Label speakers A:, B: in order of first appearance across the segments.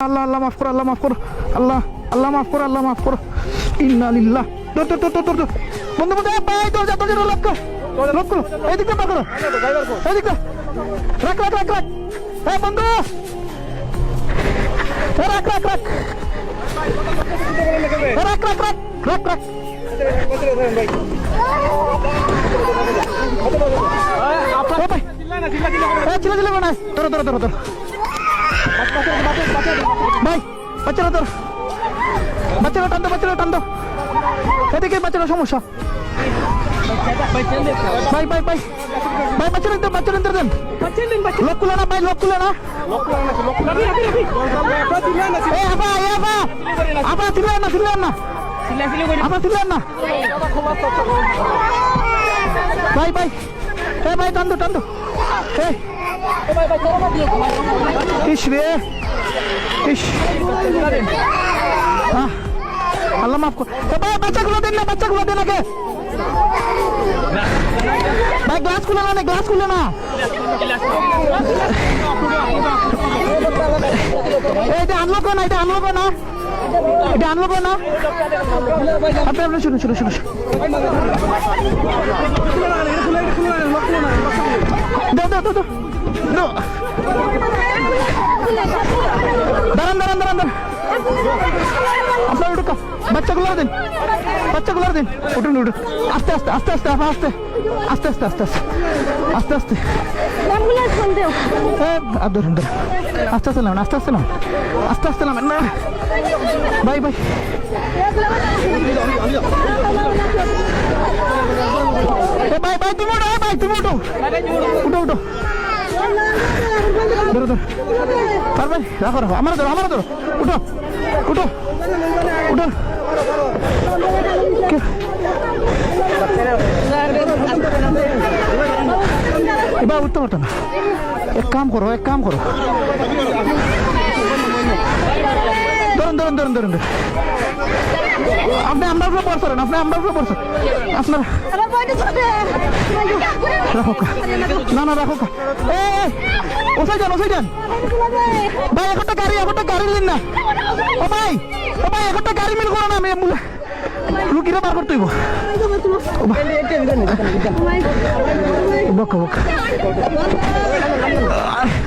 A: আল্লাহ আল্লাহ মাফ করো আল্লাহ মাফ করো আল্লাহ আল্লাহ মাফ করো আল্লাহ মাফ করো ইন্না লিল্লাহ দর দর দর দর বন্ধু বন্ধু ভাই দরজা দরজা লক করো লক করো এদিকটা পার করো এদিকটা রাখ রাখ রাখ রাখ এ বন্ধু রাখ রাখ রাখ রাখ রাখ রাখ রাখ ভাই, বাচ্চারা তোর বাচ্চারা টান দো, বাচ্চারা টান দো। এদিকে বাচ্চারা সমস্যা। ভাই ভাই ভাই। ভাই, বাচ্চারা দেন বাচ্চারা দেন লোক খুলে না, ভাই, লোক খুলে না। এ আবা এ আবা আবা ছিলেন না ছিলেন না। আবা ছিলেন না। ভাই ভাই। ভাই, টান দো টান দো। ইস রে। ইস। আল্লাহ মাফ কর। ভাই, বাচ্চাগুলো দেন না, বাচ্চাগুলো দেন আগে। ভাই গ্লাস খুলে না গ্লাস খুলে না। এটা আনলোক না এটা আনলোক না। এটা আনলোক না। আপনি আপনি শুনুন শুনুন শুনুন। দাও দাও দাও দাঁড়ান দাঁড়ান দাঁড়ান দাঁড়ান। আপনার উঠুক বাচ্চাগুলো দিন। বাচ্চাগুলো দিন। উঠুন উঠুন। আস্তে আস্তে আস্তে আস্তে আপা আস্তে। আস্তে আস্তে আস্তে আস্তে। আস্তে আস্তে। আর ধরুন ধরুন। আস্তে আস্তে নামেন, আস্তে আস্তে নামেন। আস্তে আস্তে নামেন না বাই বাই। ভাই ভাই তুমি ভাই তুমি উঠো। উঠো উঠো। ধরো ধরো। পারবে? রাখো রাখো। আমার ধরো আমার ধরো। উঠো উঠো উঠো। এবার উঠতে পারতো না। এক কাম করো, এক কাম করো। ধরুন ধরুন ধরুন ধরুন। আপনি আমরা উপরে পড়ছেন আপনি আমরা উপরে পড়ছেন আপনার রাখো না না রাখো। এ ওসাই যান ওসাই যান। ভাই একটা গাড়ি একটা গাড়ি দিন না। ও ভাই ও ভাই একটা গাড়ি মিল করো না আমি রুগীরা বার করতে হইব। ও ভাই। বকা বকা।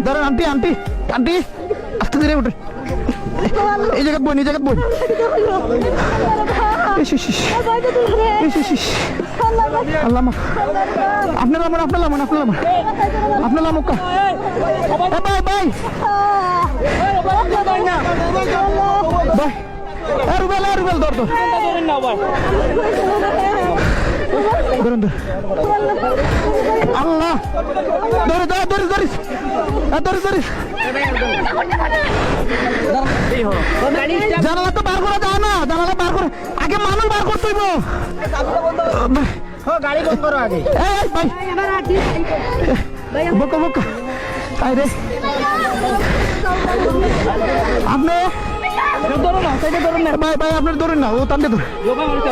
A: ধরেন আন্টি আন্টি আন্টি আস্তে ধীরে উঠে এই জায়গাত বই, এই জায়গাত বই। আপনার লামন আপনার লামন আপনার লামন আপনার লামন কা। এ ভাই ভাই। ভাই। এ রুবেল আল্লাহ। ধরে ধরে ধরে ধরিস এ ধরে ধরিস জানালা তো বার করা যায় না জানালা বার করে। আগে মানুষ বার করতে হইব।
B: গাড়ি বন্ধ করো আগে।
A: এই ভাই। বকা বকা। আই রে। আপনি?
B: ধরো না সাইডে ধরো না
A: ভাই ভাই আপনার ধরুন না ও ধর।
B: যোগা মারতে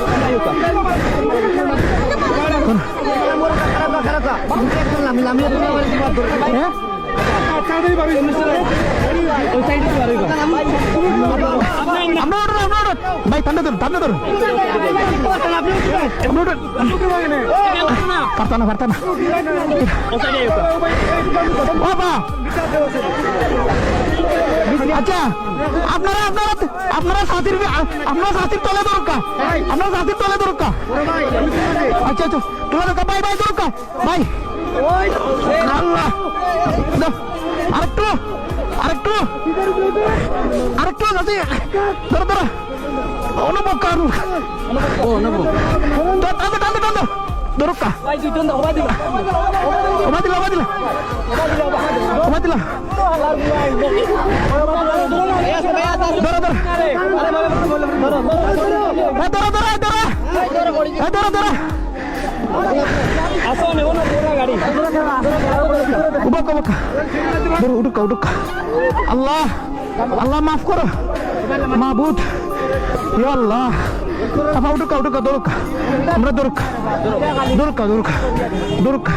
A: হ্যাঁ? ভাই তান্ডে ধরুন তান্ডে ধরুন। পারতা না পারতা না বাবা! আচ্ছা আপনারা আপনারা আপনারা সাথীর আপনারা সাথীর তলে দরকার। আপনারা সাথীর তলে দরকার। আচ্ছা আচ্ছা। তোলা দরকার। ভাই ভাই দরকার। ভাই আল্লাহ। আরেকটু আছে ধরো ধরো অনুভব কারু টান্দো দরকা
B: ভাই দুইজন হবা দিবা
A: ওমা দিলা ওমা দিলা ওমা দিলা ধরো ধরো ধরো ধরো ধরো ধরো ধরো
B: আসো নেব না পুরো গাড়ি
A: উবকা আল্লাহ মাফ করো। মাহবুদ আল্লাহ। আপা উঠুকা উঠুকা দরুকা আমরা দরুকা দরুকা দরুকা দরুকা